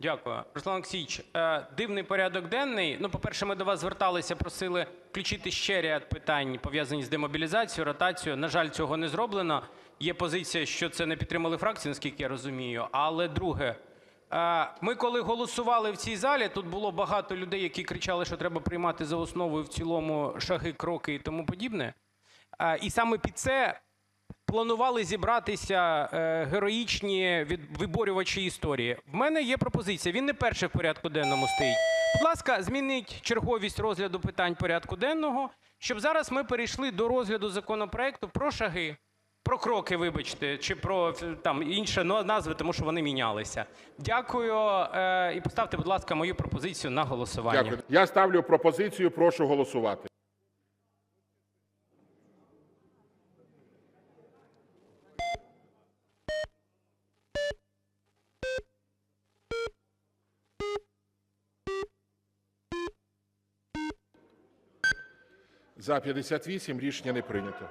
Дякую. Руслан Олексійович, е, дивний порядок денний. Ну, по-перше, ми до вас зверталися, просили включити ще ряд питань, пов'язані з демобілізацією, ротацією. На жаль, цього не зроблено. Є позиція, що це не підтримали фракції, наскільки я розумію. Але друге, е, ми коли голосували в цій залі, тут було багато людей, які кричали, що треба приймати за основу і в цілому шаги, кроки і тому подібне. Е, І саме під це планували зібратися е, героїчні виборювачі історії. В мене є пропозиція. Він не перший в порядку денному стоїть. Будь ласка, змініть черговість розгляду питань порядку денного, щоб зараз ми перейшли до розгляду законопроекту про шаги, про кроки, вибачте, чи про там інші ну, назви, тому що вони мінялися. Дякую. е, І поставте, будь ласка, мою пропозицію на голосування. Дякую. Я ставлю пропозицію, прошу голосувати. За 58 рішення не прийнято.